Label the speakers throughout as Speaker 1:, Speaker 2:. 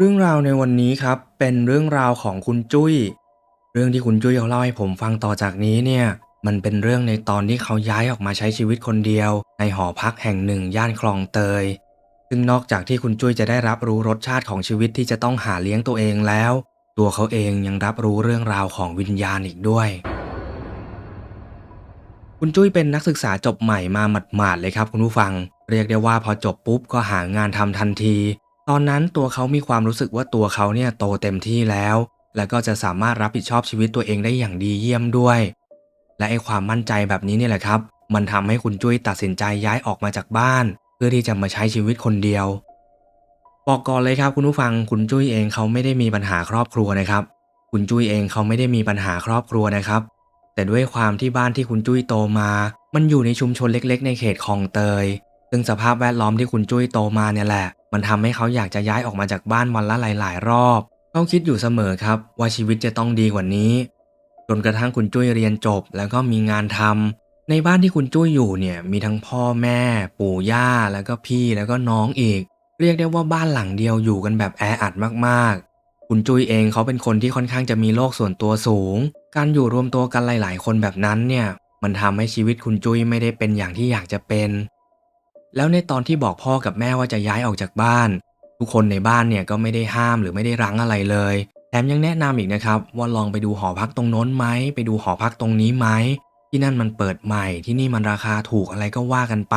Speaker 1: เรื่องราวในวันนี้ครับเป็นเรื่องราวของคุณจุ้ย เรื่องที่คุณจุ้ยเขาเล่าให้ผมฟังต่อจากนี้เนี่ย มันเป็นเรื่องในตอนที่เขาย้ายออกมาใช้ชีวิตคนเดียว ในหอพักแห่งหนึ่งย่านคลองเตย ซึ่งนอกจากที่คุณจุ้ยจะได้รับรู้รสชาติของชีวิตที่จะต้องหาเลี้ยงตัวเองแล้ว ตัวเขาเองยังรับรู้เรื่องราวของวิญญาณอีกด้วย คุณจุ้ยเป็นนักศึกษาจบใหม่มาหมาดๆเลยครับคุณผู้ฟัง เรียกได้ว่าพอจบปุ๊บก็หางานทำทันที ตอนนั้นตัวเขามีความรู้สึกว่าตัวเขาเนี่ยโตเต็มที่แล้ว แล้วก็จะสามารถรับผิดชอบชีวิตตัวเองได้อย่างดีเยี่ยมด้วย และไอ้ความมั่นใจแบบนี้เนี่ยแหละครับ มันทำให้คุณจุ้ยตัดสินใจย้ายออกมาจากบ้าน เพื่อที่จะมาใช้ชีวิตคนเดียว บอกก่อนเลยครับคุณผู้ฟังคุณจุ้ยเองเขาไม่ได้มีปัญหาครอบครัวนะครับ คุณจุ้ยเองเขาไม่ได้มีปัญหาครอบครัวนะครับ แต่ด้วยความที่บ้านที่คุณจุ้ยโตมา มันอยู่ในชุมชนเล็ก ๆ ในเขตคลองเตย ซึ่งสภาพแวดล้อมที่คุณจุ้ยโตมาเนี่ยแหละ มันทำให้เขาอยากจะย้ายออกมาจากบ้านวันละหลาย ๆ รอบ เขาคิดอยู่เสมอครับว่าชีวิตจะต้องดีกว่านี้ จนกระทั่งคุณจุ้ยเรียนจบแล้วก็มีงานทำในบ้านที่คุณจุ้ยอยู่เนี่ยมีทั้งพ่อแม่ ปู่ย่าแล้วก็พี่แล้วก็น้องอีก เรียกได้ว่าบ้านหลังเดียวอยู่กันแบบแออัดมากๆ คุณจุ้ยเองเขาเป็นคนที่ค่อนข้างจะมีโลกส่วนตัวสูง การอยู่รวมตัวกันหลาย ๆ คนแบบนั้นเนี่ยมันทำให้ชีวิตคุณจุ้ยไม่ได้เป็นอย่างที่อยากจะเป็น แล้วในตอนที่บอกพ่อกับแม่ว่าจะย้ายออกจากบ้าน ทุกคนในบ้านเนี่ยก็ไม่ได้ห้ามหรือไม่ได้รั้งอะไรเลย แถมยังแนะนำอีกนะครับว่าลองไปดูหอพักตรงโน้นไหมไปดูหอพักตรงนี้ไหมที่นั่นมันเปิดใหม่ที่นี่มันราคาถูกอะไรก็ว่ากันไป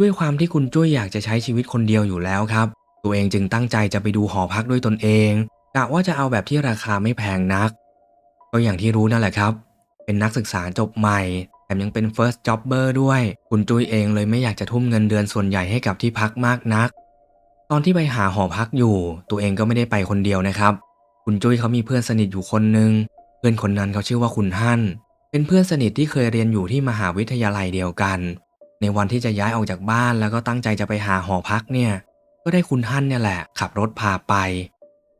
Speaker 1: ด้วยความที่คุณจุ้ยอยากจะใช้ชีวิตคนเดียวอยู่แล้วครับ ตัวเองจึงตั้งใจจะไปดูหอพักด้วยตนเองกะว่าจะเอาแบบที่ราคาไม่แพงนัก ก็อย่างที่รู้นั่นแหละครับ เป็นนักศึกษาจบใหม่ มยังเป็น first jobber ด้วย คุณจุ้ยเองเลยไม่อยากจะทุ่มเงินเดือนส่วนใหญ่ให้กับที่พักมากนัก ตอนที่ไปหาหอพักอยู่ ตัวเองก็ไม่ได้ไปคนเดียวนะครับ คุณจุ้ยเขามีเพื่อนสนิทอยู่คนหนึ่งเพื่อนคนนั้นเขาชื่อว่าคุณฮั่น เป็นเพื่อนสนิทที่เคยเรียนอยู่ที่มหาวิทยาลัยเดียวกัน ในวันที่จะย้ายออกจากบ้านแล้วก็ตั้งใจจะไปหาหอพักเนี่ย ก็ได้คุณฮั่นเนี่ยแหละ ขับรถพาไป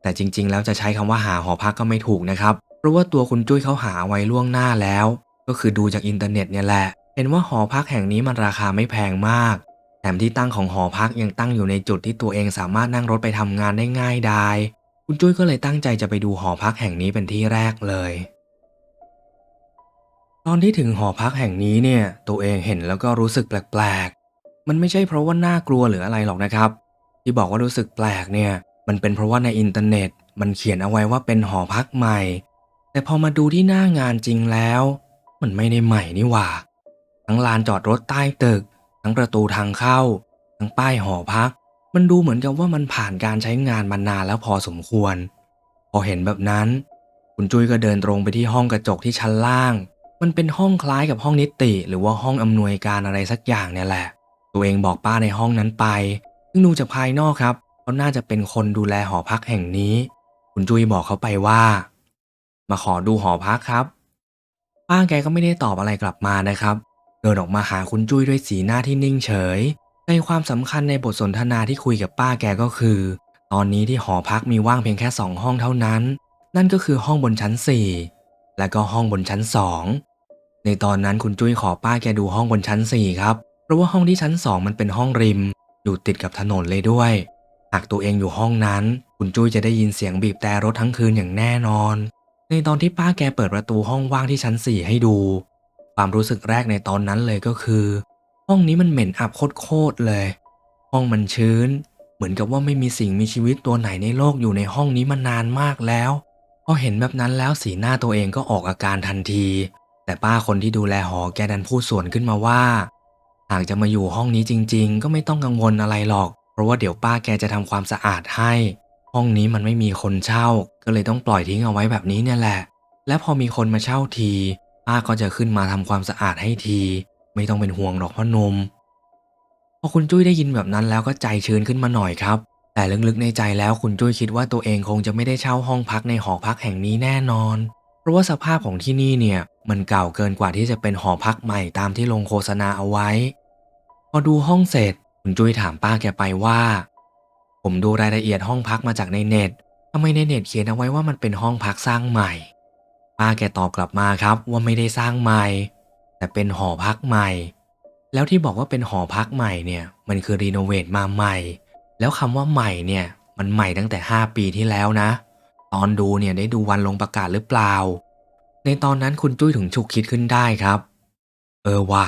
Speaker 1: แต่จริง ๆ แล้วจะใช้คำว่าหาหอพักก็ไม่ถูกนะครับ เพราะว่าตัวคุณจุ้ยเขาหาไว้ล่วงหน้าแล้ว ก็คือดูจากอินเทอร์เน็ตเนี่ยแหละ เห็นว่าหอพักแห่งนี้มันราคาไม่แพงมาก แถมที่ตั้งของหอพักยังตั้งอยู่ในจุดที่ตัวเองสามารถนั่งรถไปทำงานได้ง่ายดาย คุณจุ้ยก็เลยตั้งใจจะไปดูหอพักแห่งนี้เป็นที่แรกเลย ตอนที่ถึงหอพักแห่งนี้เนี่ย ตัวเองเห็นแล้วก็รู้สึกแปลกๆ มันไม่ใช่เพราะว่าน่ากลัวหรืออะไรหรอกนะครับ ที่บอกว่ารู้สึกแปลกเนี่ย มันเป็นเพราะว่าในอินเทอร์เน็ต มันเขียนเอาไว้ว่าเป็นหอพักใหม่ แต่พอมาดูที่หน้างานจริงแล้ว มันไม่ได้ใหม่นี่หว่า ทั้งลานจอดรถใต้ตึก ทั้งประตูทางเข้า ทั้งป้ายหอพัก มันดูเหมือนกับว่ามันผ่านการใช้งานมานานแล้วพอสมควร พอเห็นแบบนั้น คุณจุ้ยก็เดินตรงไปที่ห้องกระจกที่ชั้นล่าง มันเป็นห้องคล้ายกับห้องนิติหรือว่าห้องอำนวยการอะไรสักอย่างเนี่ยแหละ ตัวเองบอกป้าในห้องนั้นไป ซึ่งดูจากภายนอกครับเขาน่าจะเป็นคนดูแลหอพักแห่งนี้ คุณจุ้ยบอกเขาไปว่า มาขอดูหอพักครับ ป้าแกก็ไม่ได้ตอบอะไรกลับมานะครับ เดินออกมาหาคุณจุ้ยด้วยสีหน้าที่นิ่งเฉยในความสำคัญในบทสนทนาที่คุยกับป้าแกก็คือ ตอนนี้ที่หอพักมีว่างเพียงแค่สองห้องเท่านั้น นั่นก็คือห้องบนชั้น4และก็ห้องบนชั้น2ในตอนนั้นคุณจุ้ยขอป้าแกดูห้องบนชั้น4ครับเพราะว่าห้องที่ชั้น2มันเป็นห้องริม อยู่ติดกับถนนเลยด้วยหากตัวเองอยู่ห้องนั้น คุณจุ้ยจะได้ยินเสียงบีบแต่รถทั้งคืนอย่างแน่นอน ในตอนที่ป้าแกเปิดประตูห้องว่างที่ชั้น4ให้ดู ความรู้สึกแรกในตอนนั้นเลยก็คือ ห้องนี้มันเหม็นอับโคตรๆเลย ห้องมันชื้น เหมือนกับว่าไม่มีสิ่งมีชีวิตตัวไหนในโลกอยู่ในห้องนี้มานานมากแล้วพอเห็นแบบนั้นแล้วสีหน้าตัวเองก็ออกอาการทันที แต่ป้าคนที่ดูแลหอแกดันพูดสวนขึ้นมาว่าหากจะมาอยู่ห้องนี้จริง ๆ ก็ไม่ต้องกังวลอะไรหรอก เพราะว่าเดี๋ยวป้าแกจะทำความสะอาดให้ ห้องนี้มันไม่มีคนเช่า ก็เลยต้องปล่อยทิ้งเอาไว้แบบนี้เนี่ยแหละ และพอมีคนมาเช่าทีป้าก็จะขึ้นมาทำความสะอาดให้ที ไม่ต้องเป็นห่วงหรอกพ่อหนมพอคุณจุ้ยได้ยินแบบนั้นแล้วก็ใจชื้นขึ้นมาหน่อยครับ แต่ลึกๆในใจแล้วคุณจุ้ยคิดว่าตัวเองคงจะไม่ได้เช่าห้องพักในหอพักแห่งนี้แน่นอน เพราะว่าสภาพของที่นี่เนี่ยมันเก่าเกินกว่าที่จะเป็นหอพักใหม่ตามที่ลงโฆษณาเอาไว้ พอดูห้องเสร็จ คุณจุ้ยถามป้าแกไปว่า ผมดูรายละเอียดห้องพักมาจากในเน็ตทำไมในเน็ตเขียนเอาไว้ว่ามันเป็นห้องพักสร้างใหม่ ป้าแกตอบกลับมาครับว่าไม่ได้สร้างใหม่ แต่เป็นหอพักใหม่ แล้วที่บอกว่าเป็นหอพักใหม่เนี่ย มันคือรีโนเวทมาใหม่ แล้วคำว่าใหม่เนี่ย มันใหม่ตั้งแต่ 5 ปีที่แล้วนะ ตอนดูเนี่ยได้ดูวันลงประกาศหรือเปล่า ในตอนนั้นคุณจุ้ยถึงฉุกคิดขึ้นได้ครับ เออว่ะ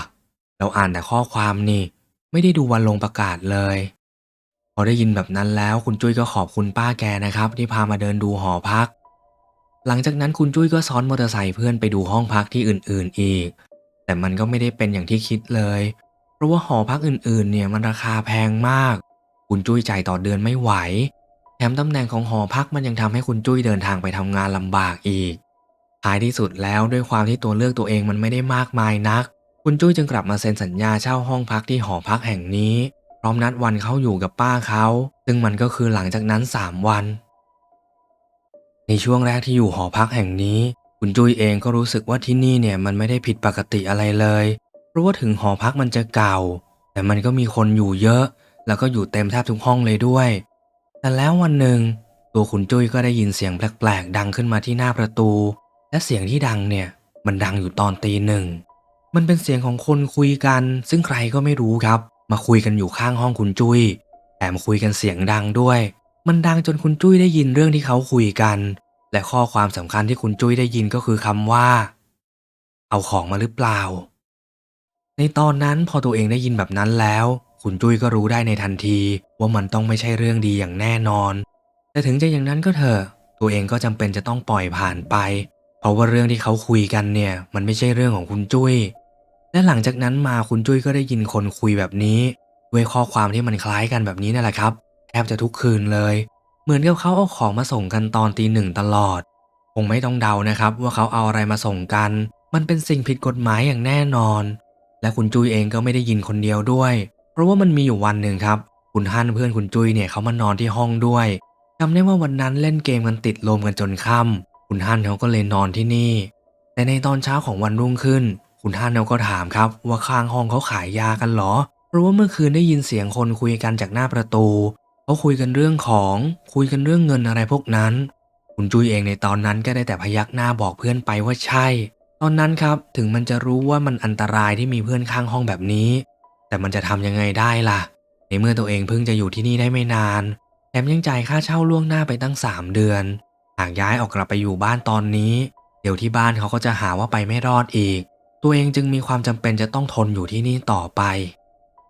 Speaker 1: เราอ่านแต่ข้อความนี่ ไม่ได้ดูวันลงประกาศเลย พอได้ยินแบบนั้นแล้วคุณจุ้ยก็ขอบคุณป้าแกนะครับ ที่พามาเดินดูหอพัก หลังจากนั้นคุณจุ้ยก็ซ้อนมอเตอร์ไซค์เพื่อนไปดูห้องพักที่อื่นๆอีก แต่มันก็ไม่ได้เป็นอย่างที่คิดเลย เพราะว่าหอพักอื่นๆ เนี่ยมันราคาแพงมาก คุณจุ้ยจ่ายต่อเดือนไม่ไหว แถมตำแหน่งของหอพักมันยังทำให้คุณจุ้ยเดินทางไปทำงานลำบากอีกท้ายที่สุดแล้วด้วยความที่ตัวเลือกตัวเองมันไม่ได้มากมายนัก คุณจุ้ยจึงกลับมาเซ็นสัญญาเช่าห้องพักที่หอพักแห่งนี้ ร้อมนัดวันเขาอยู่กับป้าเขา ซึ่งมันก็คือหลังจากนั้น 3 วัน ในช่วงแรกที่อยู่หอพักแห่งนี้ คุณจุ้ยเองก็รู้สึกว่าที่นี่เนี่ยมันไม่ได้ผิดปกติอะไรเลย เพราะว่าถึงหอพักมันจะเก่า แต่มันก็มีคนอยู่เยอะ แล้วก็อยู่เต็มแทบทุกห้องเลยด้วย แต่แล้ววันหนึ่งตัวคุณจุ้ยก็ได้ยินเสียงแปลกๆ ดังขึ้นมาที่หน้าประตู และเสียงที่ดังเนี่ยมันดังอยู่ตอนตีหนึ่ง มันเป็นเสียงของคนคุยกัน ซึ่งใครก็ไม่รู้ครับ มาคุยกันอยู่ข้างห้องคุณจุ้ยแถมคุยกันเสียงดังด้วย มันดังจนคุณจุ้ยได้ยินเรื่องที่เขาคุยกัน และข้อความสำคัญที่คุณจุ้ยได้ยินก็คือคำว่า เอาของมาหรือเปล่า ในตอนนั้นพอตัวเองได้ยินแบบนั้นแล้ว คุณจุ้ยก็รู้ได้ในทันที ว่ามันต้องไม่ใช่เรื่องดีอย่างแน่นอน แต่ถึงจะอย่างนั้นก็เถอะตัวเองก็จำเป็นจะต้องปล่อยผ่านไป เพราะว่าเรื่องที่เขาคุยกันเนี่ย มันไม่ใช่เรื่องของคุณจุ้ย และหลังจากนั้นมาคุณจุ้ยก็ได้ยินคนคุยแบบนี้ ด้วยข้อความที่มันคล้ายกันแบบนี้นั่นแหละครับแทบจะทุกคืนเลย เหมือนกับเขาเอาของมาส่งกันตอนตีหนึ่งตลอด คงไม่ต้องเดานะครับ ว่าเขาเอาอะไรมาส่งกัน มันเป็นสิ่งผิดกฎหมายอย่างแน่นอน และคุณจุ้ยเองก็ไม่ได้ยินคนเดียวด้วย เพราะว่ามันมีอยู่วันหนึ่งครับ คุณฮั่นเพื่อนคุณจุ้ยเนี่ยเขามานอนที่ห้องด้วยจำได้ว่าวันนั้นเล่นเกมกันติดลมกันจนค่ำคุณฮั่นเขาก็เลยนอนที่นี่ แต่ในตอนเช้าของวันรุ่งขึ้น คุณฮั่นเขาก็ถามครับว่าข้างห้องเขาขายยากันเหรอ เพราะว่าเมื่อคืนได้ยินเสียงคนคุยกันจากหน้าประตูเขาคุยกันเรื่องของคุยกันเรื่องเงินอะไรพวกนั้น คุณจุ้ยเองในตอนนั้นก็ได้แต่พยักหน้าบอกเพื่อนไปว่าใช่ ตอนนั้นครับถึงมันจะรู้ว่ามันอันตรายที่มีเพื่อนข้างห้องแบบนี้ แต่มันจะทำยังไงได้ล่ะ ในเมื่อตัวเองเพิ่งจะอยู่ที่นี่ได้ไม่นานแถมยังจ่ายค่าเช่าล่วงหน้าไปตั้ง 3 เดือน หากย้ายออกกลับไปอยู่บ้านตอนนี้ เดี๋ยวที่บ้านเขาก็จะหาว่าไปไม่รอดอีก ตัวเองจึงมีความจำเป็นจะต้องทนอยู่ที่นี่ต่อไป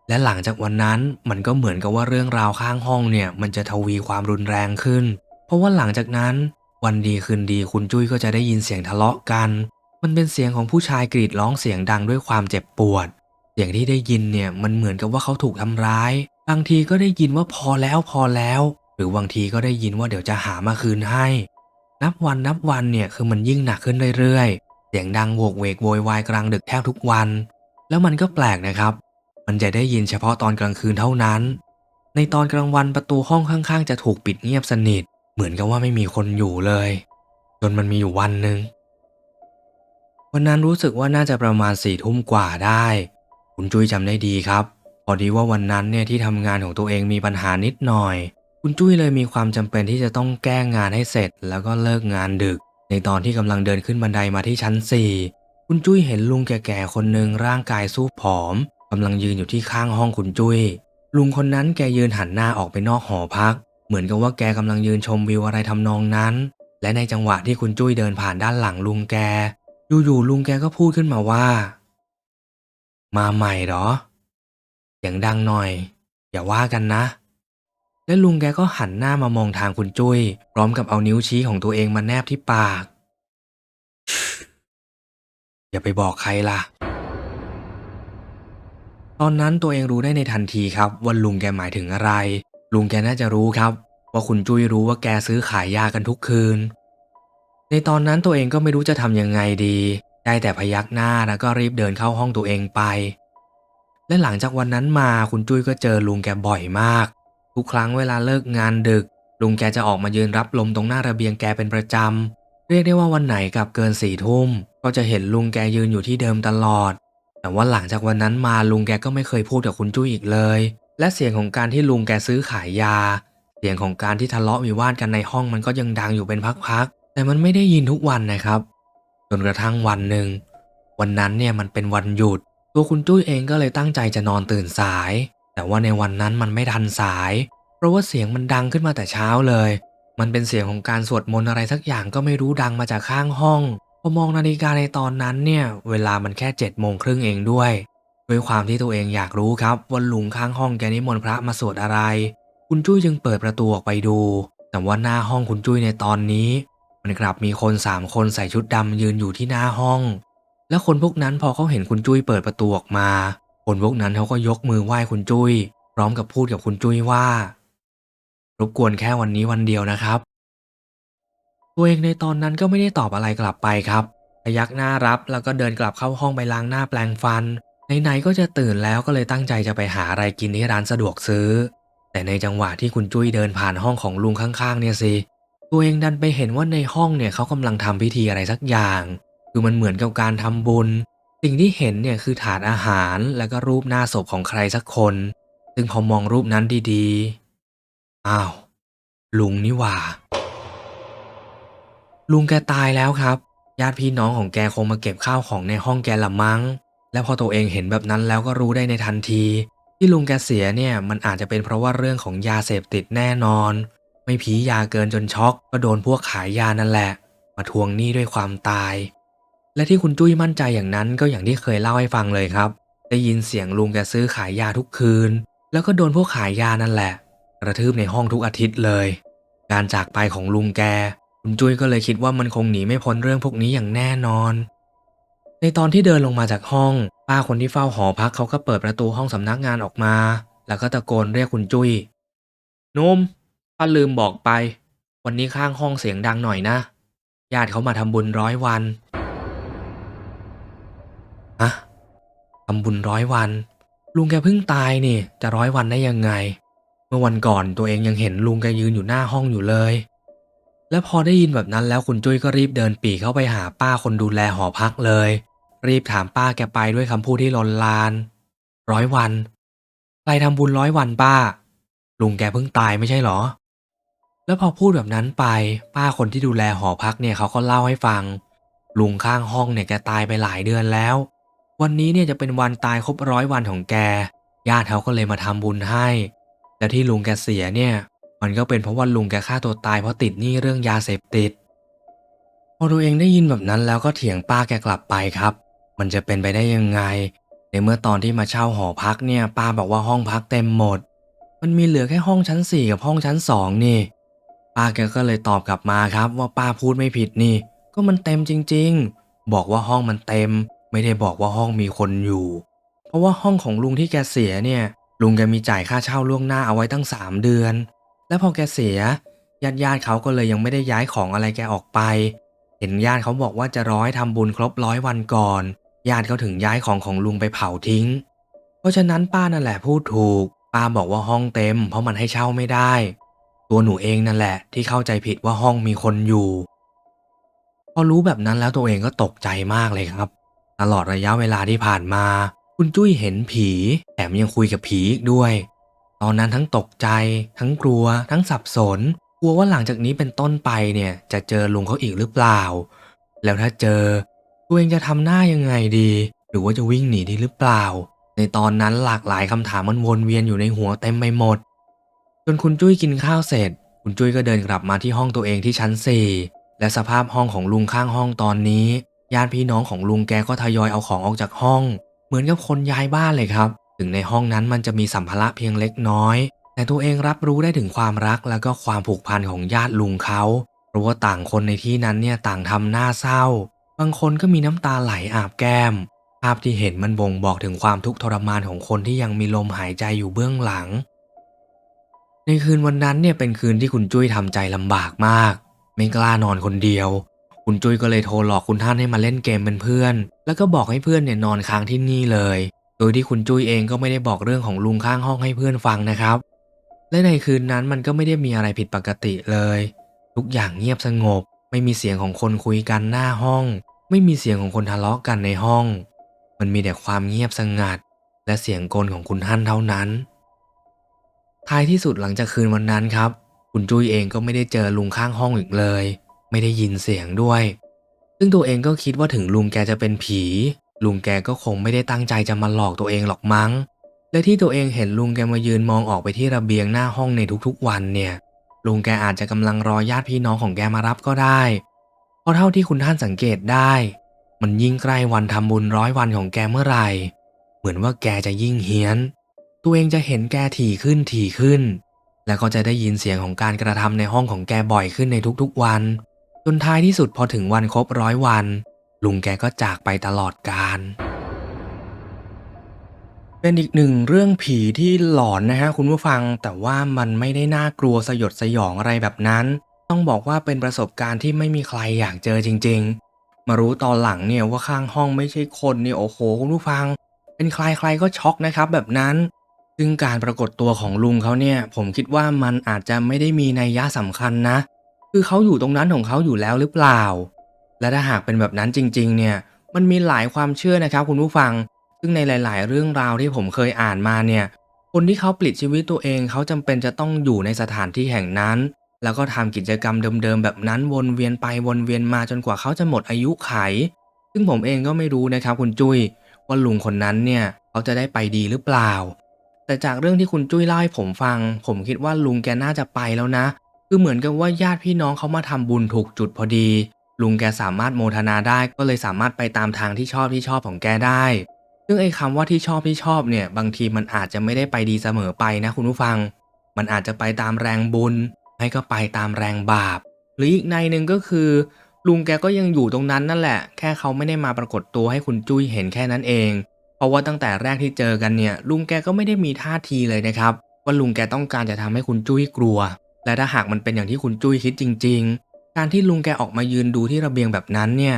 Speaker 1: และหลังจากวันนั้นมันก็เหมือนกับว่าเรื่องราวข้างห้องเนี่ย มันจะทวีความรุนแรงขึ้น เพราะว่าหลังจากนั้นวันดีคืนดีคุณจุ้ยก็จะได้ยินเสียงทะเลาะกัน มันเป็นเสียงของผู้ชายกรีดร้องเสียงดังด้วยความเจ็บปวด เสียงที่ได้ยินเนี่ยมันเหมือนกับว่าเขาถูกทำร้าย บางทีก็ได้ยินว่าพอแล้วพอแล้ว หรือบางทีก็ได้ยินว่าเดี๋ยวจะหามาคืนให้ นับวันนับวันเนี่ยคือมันยิ่งหนักขึ้นเรื่อยๆ สียงดังโวกเวกโวยวายกลางดึกแทบทุกวัน แล้วมันก็แปลกนะครับ มันจะได้ยินเฉพาะตอนกลางคืนเท่านั้น ในตอนกลางวันประตูห้องข้างๆ จะถูกปิดเงียบสนิท เหมือนกับว่าไม่มีคนอยู่เลย จนมันมีอยู่วันหนึ่งวันนั้นรู้สึกว่าน่าจะประมาณสี่ทุ่มกว่าได้ คุณจุ้ยจำได้ดีครับ พอดีว่าวันนั้นเนี่ยที่ทำงานของตัวเองมีปัญหานิดหน่อย คุณจุ้ยเลยมีความจำเป็นที่จะต้องแก้งานให้เสร็จ แล้วก็เลิกงานดึก ในตอนที่กำลังเดินขึ้นบันไดมาที่ชั้น4คุณจุ้ยเห็นลุงแก่ๆคนหนึ่งร่างกายสู้ผอมกำลังยืนอยู่ที่ข้างห้องคุณจุ้ย ลุงคนนั้นแกยืนหันหน้าออกไปนอกหอพัก เหมือนกับว่าแกกำลังยืนชมวิวอะไรทำนองนั้น และในจังหวะที่คุณจุ้ยเดินผ่านด้านหลังลุงแก อยู่ๆลุงแกก็พูดขึ้นมาว่า มาใหม่เหรอเสียงดังหน่อย อย่าว่ากันนะ และลุงแกก็หันหน้ามามองทางคุณจุ้ย พร้อมกับเอานิ้วชี้ของตัวเองมาแนบที่ปาก อย่าไปบอกใครล่ะ ตอนนั้นตัวเองรู้ได้ในทันทีครับว่าลุงแกหมายถึงอะไร ลุงแกน่าจะรู้ครับ ว่าคุณจุ้ยรู้ว่าแกซื้อขายยากันทุกคืน ในตอนนั้นตัวเองก็ไม่รู้จะทำยังไงดี ได้แต่พยักหน้าแล้วก็รีบเดินเข้าห้องตัวเองไป และหลังจากวันนั้นมาคุณจุ้ยก็เจอลุงแกบ่อยมาก ทุกครั้งเวลาเลิกงานดึก ลุงแกจะออกมายืนรับลมตรงหน้าระเบียงแกเป็นประจำ เรียกได้ว่าวันไหนกลับเกินสี่ทุ่ม ก็จะเห็นลุงแกยืนอยู่ที่เดิมตลอด แต่ว่าหลังจากวันนั้นมาลุงแกก็ไม่เคยพูดกับคุณจุ้ยอีกเลย และเสียงของการที่ลุงแกซื้อขายยา เสียงของการที่ทะเลาะวิวาทกันในห้องมันก็ยังดังอยู่เป็นพักๆ แต่มันไม่ได้ยินทุกวันนะครับ จนกระทั่งวันหนึ่ง วันนั้นเนี่ยมันเป็นวันหยุด ตัวคุณจุ้ยเองก็เลยตั้งใจจะนอนตื่นสาย แต่ว่าในวันนั้นมันไม่ทันสาย เพราะว่าเสียงมันดังขึ้นมาแต่เช้าเลย มันเป็นเสียงของการสวดมนต์อะไรสักอย่างก็ไม่รู้ดังมาจากข้างห้องพอมองนาฬิกาในตอนนั้นเนี่ยเวลามันแค่เจ็ดโมงครึ่งเองด้วย ด้วยความที่ตัวเองอยากรู้ครับว่าลุงข้างห้องแกนิมนต์พระมาสวดอะไร คุณจุ้ยจึงเปิดประตูออกไปดู แต่ว่าหน้าห้องคุณจุ้ยในตอนนี้ มันกลับมีคนสามคนใส่ชุดดำยืนอยู่ที่หน้าห้อง และคนพวกนั้นพอเขาเห็นคุณจุ้ยเปิดประตูออกมา คนพวกนั้นเขาก็ยกมือไหว้คุณจุ้ยพร้อมกับพูดกับคุณจุ้ยว่า รบกวนแค่วันนี้วันเดียวนะครับ ตัวเองในตอนนั้นก็ไม่ได้ตอบอะไรกลับไปครับพยักหน้ารับแล้วก็เดินกลับเข้าห้องไปล้างหน้าแปลงฟันไหนๆก็จะตื่นแล้วก็เลยตั้งใจจะไปหาอะไรกินที่ร้านสะดวกซื้อ แต่ในจังหวะที่คุณจุ้ยเดินผ่านห้องของลุงข้างๆ เนี่ยสิตัวเองดันไปเห็นว่าในห้องเนี่ยเขากำลังทำพิธีอะไรสักอย่าง คือมันเหมือนกับการทำบุญ สิ่งที่เห็นเนี่ยคือถาดอาหารแล้วก็รูปหน้าศพของใครสักคน ซึ่งพอมองรูปนั้นดีๆ อ้าว ลุงนี่หว่า ลุงแกตายแล้วครับ ญาติพี่น้องของแกคงมาเก็บข้าวของในห้องแกละมั้ง และพอตัวเองเห็นแบบนั้นแล้วก็รู้ได้ในทันที ที่ลุงแกเสียเนี่ยมันอาจจะเป็นเพราะว่าเรื่องของยาเสพติดแน่นอน ไม่ผียาเกินจนช็อกก็โดนพวกขายยานั่นแหละ มาทวงหนี้ด้วยความตาย และที่คุณจุ้ยมั่นใจอย่างนั้นก็อย่างที่เคยเล่าให้ฟังเลยครับ ได้ยินเสียงลุงแกซื้อขายยาทุกคืน แล้วก็โดนพวกขายยานั่นแหละ กระทืบในห้องทุกอาทิตย์เลย การจากไปของลุงแก คุณจุ้ยก็เลยคิดว่ามันคงหนีไม่พ้นเรื่องพวกนี้อย่างแน่นอน ในตอนที่เดินลงมาจากห้อง ป้าคนที่เฝ้าหอพักเขาก็เปิดประตูห้องสำนักงานออกมา แล้วก็ตะโกนเรียกคุณจุ้ยนุ่มป้าลืมบอกไป วันนี้ข้างห้องเสียงดังหน่อยนะญาติเขามาทำบุญร้อยวันะทำบุญร้อยวัน ลุงแกเพิ่งตายนี่ จะร้อยวันได้ยังไง เมื่อวันก่อนตัวเองยังเห็นลุงแกยืนอยู่หน้าห้องอยู่เลย และพอได้ยินแบบนั้นแล้วคุณจุ้ยก็รีบเดินปีเข้าไปหาป้าคนดูแลหอพักเลย รีบถามป้าแกไปด้วยคำพูดที่ลนลาน ร้อยวันใครทำบุญร้อยวันป้า ลุงแกเพิ่งตายไม่ใช่เหรอ แล้วพอพูดแบบนั้นไป ป้าคนที่ดูแลหอพักเนี่ยเขาก็เล่าให้ฟัง ลุงข้างห้องเนี่ยแกตายไปหลายเดือนแล้ว วันนี้เนี่ยจะเป็นวันตายครบร้อยวันของแก ญาติเขาก็เลยมาทำบุญให้ และที่ลุงแกเสียเนี่ย มันก็เป็นเพราะว่าลุงแกฆ่าตัวตายเพราะติดหนี้เรื่องยาเสพติด พอตัวเองได้ยินแบบนั้นแล้วก็เถียงป้าแกกลับไปครับ มันจะเป็นไปได้ยังไง ในเมื่อตอนที่มาเช่าหอพักเนี่ย ป้าบอกว่าห้องพักเต็มหมด มันมีเหลือแค่ห้องชั้นสี่กับห้องชั้นสองนี่ ป้าแกก็เลยตอบกลับมาครับ ว่าป้าพูดไม่ผิดนี่ ก็มันเต็มจริง ๆ บอกว่าห้องมันเต็ม ไม่ได้บอกว่าห้องมีคนอยู่ เพราะว่าห้องของลุงที่แกเสียเนี่ย ลุงแกมีจ่ายค่าเช่าล่วงหน้าเอาไว้ตั้งสามเดือน และพอแกเสียญาติญาติๆเขาก็เลยยังไม่ได้ย้ายของอะไรแกออกไป เห็นญาติเขาบอกว่าจะร้อยทำบุญครบร้อยวันก่อน ญาติเขาถึงย้ายของของลุงไปเผาทิ้ง เพราะฉะนั้นป้านั่นแหละพูดถูก ป้าบอกว่าห้องเต็ม เพราะมันให้เช่าไม่ได้ ตัวหนูเองนั่นแหละ ที่เข้าใจผิดว่าห้องมีคนอยู่ พอรู้แบบนั้นแล้วตัวเองก็ตกใจมากเลยครับ ตลอดระยะเวลาที่ผ่านมา คุณจุ้ยเห็นผีแถมยังคุยกับผีอีกด้วย ตอนนั้นทั้งตกใจ ทั้งกลัว ทั้งสับสน กลัวว่าหลังจากนี้เป็นต้นไปเนี่ย จะเจอลุงเขาอีกหรือเปล่า แล้วถ้าเจอตัวเองจะทำหน้ายังไงดี หรือว่าจะวิ่งหนีดีหรือเปล่า ในตอนนั้นหลากหลายคำถามมันวนเวียนอยู่ในหัวเต็มไปหมด จนคุณจุ้ยกินข้าวเสร็จ คุณจุ้ยก็เดินกลับมาที่ห้องตัวเองที่ชั้นสี่และสภาพห้องของลุงข้างห้องตอนนี้ ญาติพี่น้องของลุงแกก็ทยอยเอาของออกจากห้อง เหมือนกับคนย้ายบ้านเลยครับ ถึงในห้องนั้นมันจะมีสัมภาระเพียงเล็กน้อย แต่ตัวเองรับรู้ได้ถึงความรักแล้วก็ความผูกพันของญาติลุงเขาเพราะว่าต่างคนในที่นั้นเนี่ยต่างทำหน้าเศร้า บางคนก็มีน้ำตาไหลอาบแก้ม ภาพที่เห็นมันบ่งบอกถึงความทุกข์ทรมานของคนที่ยังมีลมหายใจอยู่เบื้องหลัง ในคืนวันนั้นเนี่ยเป็นคืนที่คุณจุ้ยทำใจลำบากมาก ไม่กล้านอนคนเดียว คุณจุ้ยก็เลยโทรหลอกคุณท่านให้มาเล่นเกมเป็นเพื่อน แล้วก็บอกให้เพื่อนเนี่ยนอนค้างที่นี่เลย โดยที่คุณจุ้ยเองก็ไม่ได้บอกเรื่องของลุงข้างห้องให้เพื่อนฟังนะครับ และในคืนนั้นมันก็ไม่ได้มีอะไรผิดปกติเลย ทุกอย่างเงียบสงบ ไม่มีเสียงของคนคุยกันหน้าห้อง ไม่มีเสียงของคนทะเลาะกันในห้อง มันมีแต่ความเงียบสงัด และเสียงกลของคุณท่านเท่านั้น ท้ายที่สุดหลังจากคืนวันนั้นครับ คุณจุ้ยเองก็ไม่ได้เจอลุงข้างห้องอีกเลย ไม่ได้ยินเสียงด้วย ซึ่งตัวเองก็คิดว่าถึงลุงแกจะเป็นผี ลุงแกก็คงไม่ได้ตั้งใจจะมาหลอกตัวเองหรอกมั้ง และที่ตัวเองเห็นลุงแกมายืนมองออกไปที่ระเบียงหน้าห้องในทุกๆวันเนี่ย ลุงแกอาจจะกำลังรอญาติพี่น้องของแกมารับก็ได้ เพราะเท่าที่คุณท่านสังเกตได้ มันยิ่งใกล้วันทำบุญร้อยวันของแกเมื่อไหร่ เหมือนว่าแกจะยิ่งเฮี้ยน ตัวเองจะเห็นแกถี่ขึ้นถี่ขึ้นแล้วก็จะได้ยินเสียงของการกระทำในห้องของแกบ่อยขึ้นในทุกๆวัน จนท้ายที่สุดพอถึงวันครบร้อยวัน ลุงแกก็จากไปตลอดกาลเป็นอีกหนึ่งเรื่องผีที่หลอนนะฮะคุณผู้ฟังแต่ว่ามันไม่ได้น่ากลัวสยดสยองอะไรแบบนั้น ต้องบอกว่าเป็นประสบการณ์ที่ไม่มีใครอยากเจอจริง ๆ มารู้ตอนหลังเนี่ยว่าข้างห้องไม่ใช่คนเนี่ยโอ้โหคุณผู้ฟัง เป็นใครใครก็ช็อกนะครับแบบนั้น ซึ่งการปรากฏตัวของลุงเขาเนี่ย ผมคิดว่ามันอาจจะไม่ได้มีนัยยะสำคัญนะ คือเขาอยู่ตรงนั้นของเขาอยู่แล้วหรือเปล่า และถ้าหากเป็นแบบนั้นจริง ๆ เนี่ย มันมีหลายความเชื่อนะครับ คุณผู้ฟัง ซึ่งในหลาย ๆ เรื่องราวที่ผมเคยอ่านมาเนี่ย คนที่เขาปลิดชีวิตตัวเองเขาจำเป็นจะต้องอยู่ในสถานที่แห่งนั้น แล้วก็ทำกิจกรรมเดิม ๆ แบบนั้นวนเวียนไปวนเวียนมาจนกว่าเขาจะหมดอายุไข ซึ่งผมเองก็ไม่รู้นะครับคุณจุ้ยว่าลุงคนนั้นเนี่ยเขาจะได้ไปดีหรือเปล่า แต่จากเรื่องที่คุณจุ้ยเล่าให้ผมฟัง ผมคิดว่าลุงแกน่าจะไปแล้วนะ คือเหมือนกับว่าญาติพี่น้องเขามาทำบุญถูกจุดพอดี ลุงแกสามารถโมทนาได้ก็เลยสามารถไปตามทางที่ชอบที่ชอบของแกได้ ซึ่งไอ้คำว่าที่ชอบที่ชอบเนี่ยบางทีมันอาจจะไม่ได้ไปดีเสมอไปนะคุณผู้ฟัง มันอาจจะไปตามแรงบุญไม่ก็ไปตามแรงบาป หรืออีกในหนึ่งก็คือ ลุงแกก็ยังอยู่ตรงนั้นนั่นแหละ แค่เขาไม่ได้มาปรากฏตัวให้คุณจุ้ยเห็นแค่นั้นเอง เพราะว่าตั้งแต่แรกที่เจอกันเนี่ย ลุงแกก็ไม่ได้มีท่าทีเลยนะครับ ว่าลุงแกต้องการจะทำให้คุณจุ้ยกลัว และถ้าหากมันเป็นอย่างที่คุณจุ้ยคิดจริง ๆ การที่ลุงแกออกมายืนดูที่ระเบียงแบบนั้นเนี่ย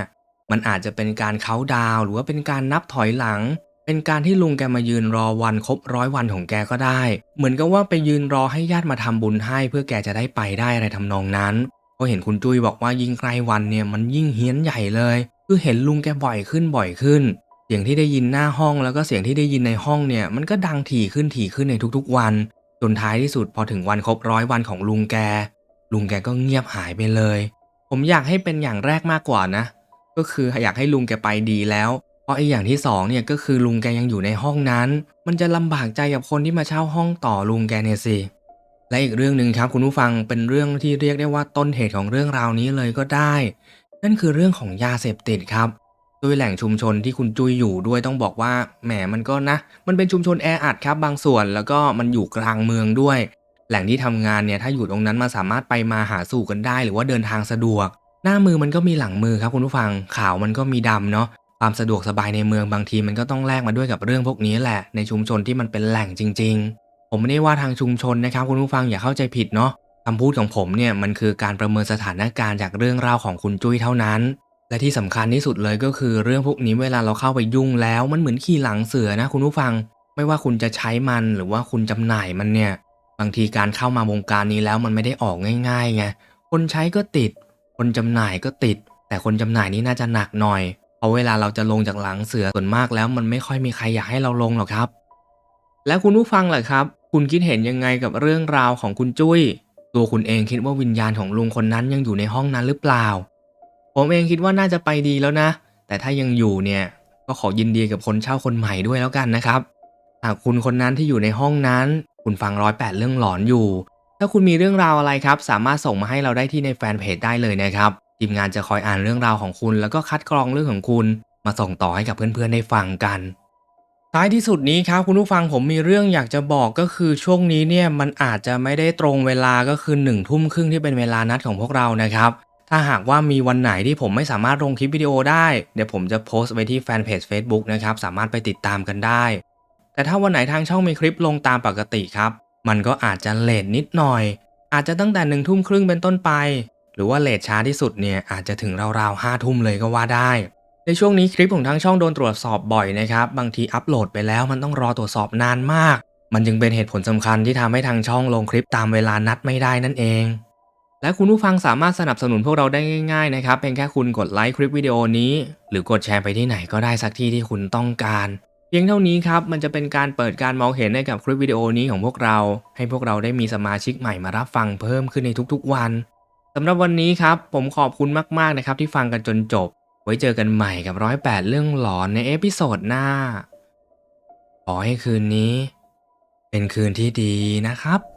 Speaker 1: มันอาจจะเป็นการเคาดาวหรือว่าเป็นการนับถอยหลัง เป็นการที่ลุงแกมายืนรอวันครบร้อยวันของแกก็ได้ เหมือนกับว่าไปยืนรอให้ญาติมาทำบุญให้ เพื่อแกจะได้ไปได้อะไรทำนองนั้นเพราะเห็นคุณจุ้ยบอกว่ายิ่งใกล้วันเนี่ยมันยิ่งเฮี้ยนใหญ่เลย คือเห็นลุงแกบ่อยขึ้นบ่อยขึ้น เสียงที่ได้ยินหน้าห้องแล้วก็เสียงที่ได้ยินในห้องเนี่ยมันก็ดังถี่ขึ้นถี่ขึ้นในทุกๆวัน จนท้ายที่สุดพอถึงวันครบร้อยวันของลุงแก ลุงแกก็เงียบหายไปเลย ผมอยากให้เป็นอย่างแรกมากกว่านะ ก็คืออยากให้ลุงแกไปดีแล้วเพราะไอ้อย่างที่สองเนี่ยก็คือลุงแกยังอยู่ในห้องนั้น มันจะลำบากใจกับคนที่มาเช่าห้องต่อลุงแกเนี่ยสิและอีกเรื่องหนึ่งครับคุณผู้ฟังเป็นเรื่องที่เรียกได้ว่าต้นเหตุของเรื่องราวนี้เลยก็ได้ นั่นคือเรื่องของยาเสพติดครับ โดยแหล่งชุมชนที่คุณจุ้ยอยู่ด้วยต้องบอกว่าแหมมันก็นะ มันเป็นชุมชนแออัดครับบางส่วนแล้วก็มันอยู่กลางเมืองด้วย แหล่งที่ทำงานเนี่ยถ้าอยู่ตรงนั้นมาสามารถไปมาหาสู่กันได้ หรือว่าเดินทางสะดวก หน้ามือมันก็มีหลังมือครับคุณผู้ฟังข่าวมันก็มีดำเนาะความสะดวกสบายในเมืองบางทีมันก็ต้องแลกมาด้วยกับเรื่องพวกนี้แหละ ในชุมชนที่มันเป็นแหล่งจริง ๆ ผมไม่ได้ว่าทางชุมชนนะครับคุณผู้ฟังอย่าเข้าใจผิดเนาะคำพูดของผมเนี่ยมันคือการประเมินสถานการณ์จากเรื่องราวของคุณจุ้ยเท่านั้น และที่สำคัญที่สุดเลยก็คือเรื่องพวกนี้เวลาเราเข้าไปยุ่งแล้วมันเหมือนขี่หลังเสือนะคุณผู้ฟัง ไม่ว่าคุณจะใช้มันหรือว่าคุณจำหน่ายมันเนี่ย บางทีการเข้ามาวงการนี้แล้วมันไม่ได้ออกง่ายๆไงคนใช้ก็ติด คนจำหน่ายก็ติด แต่คนจำหน่ายนี่น่าจะหนักหน่อยเพราะเวลาเราจะลงจากหลังเสือส่วนมากแล้วมันไม่ค่อยมีใครอยากให้เราลงหรอกครับ แล้วคุณผู้ฟังล่ะครับ คุณคิดเห็นยังไงกับเรื่องราวของคุณจุ้ยตัวคุณเองคิดว่าวิญญาณของลุงคนนั้นยังอยู่ในห้องนั้นหรือเปล่า ผมเองคิดว่าน่าจะไปดีแล้วนะ แต่ถ้ายังอยู่เนี่ยก็ขอยินดีกับคนเช่าคนใหม่ด้วยแล้วกันนะครับ หากคุณคนนั้นที่อยู่ในห้องนั้น คุณฟังร้อยแปดเรื่องหลอนอยู่ ถ้าคุณมีเรื่องราวอะไรครับ สามารถส่งมาให้เราได้ที่ในแฟนเพจได้เลยนะครับ ทีมงานจะคอยอ่านเรื่องราวของคุณ แล้วก็คัดกรองเรื่องของคุณ มาส่งต่อให้กับเพื่อนๆได้ฟังกันท้ายที่สุดนี้ครับคุณผู้ฟังผมมีเรื่องอยากจะบอกก็คือช่วงนี้เนี่ยมันอาจจะไม่ได้ตรงเวลาก็คือ1นึ่ทุ่มครึ่งที่เป็นเวลานัดของพวกเรานะครับ ถ้าหากว่ามีวันไหนที่ผมไม่สามารถลงคลิปวิดีโอได้ เดี๋ยวผมจะโพสต์ไว้ที่แฟนเพจ Facebook นะครับ สามารถไปติดตามกันได้ แต่ถ้าวันไหนทางช่องมีคลิปลงตามปกติครับ มันก็อาจจะเลทนิดหน่อย อาจจะตั้งแต่หนึ่งทุ่มครึ่งเป็นต้นไป หรือว่าเลทช้าที่สุดเนี่ยอาจจะถึงราวๆห้าทุ่มเลยก็ว่าได้ ในช่วงนี้คลิปของทางช่องโดนตรวจสอบบ่อยนะครับ บางทีอัปโหลดไปแล้วมันต้องรอตรวจสอบนานมาก มันจึงเป็นเหตุผลสำคัญที่ทำให้ทางช่องลงคลิปตามเวลานัดไม่ได้นั่นเอง และคุณผู้ฟังสามารถสนับสนุนพวกเราได้ง่ายๆนะครับเพียงแค่คุณกดไลค์คลิปวิดีโอนี้ หรือกดแชร์ไปที่ไหนก็ได้สักที่ที่คุณต้องการ เพียงเท่านี้ครับมันจะเป็นการเปิดการมองเห็นให้กับคลิปวิดีโอนี้ของพวกเรา ให้พวกเราได้มีสมาชิกใหม่มารับฟังเพิ่มขึ้นในทุกๆวันสำหรับวันนี้ครับผมขอบคุณมากๆนะครับที่ฟังกันจนจบ ไว้เจอกันใหม่กับร้อยแปดเรื่องหลอนในเอพิโซดหน้าขอให้คืนนี้ เป็นคืนที่ดีนะครับ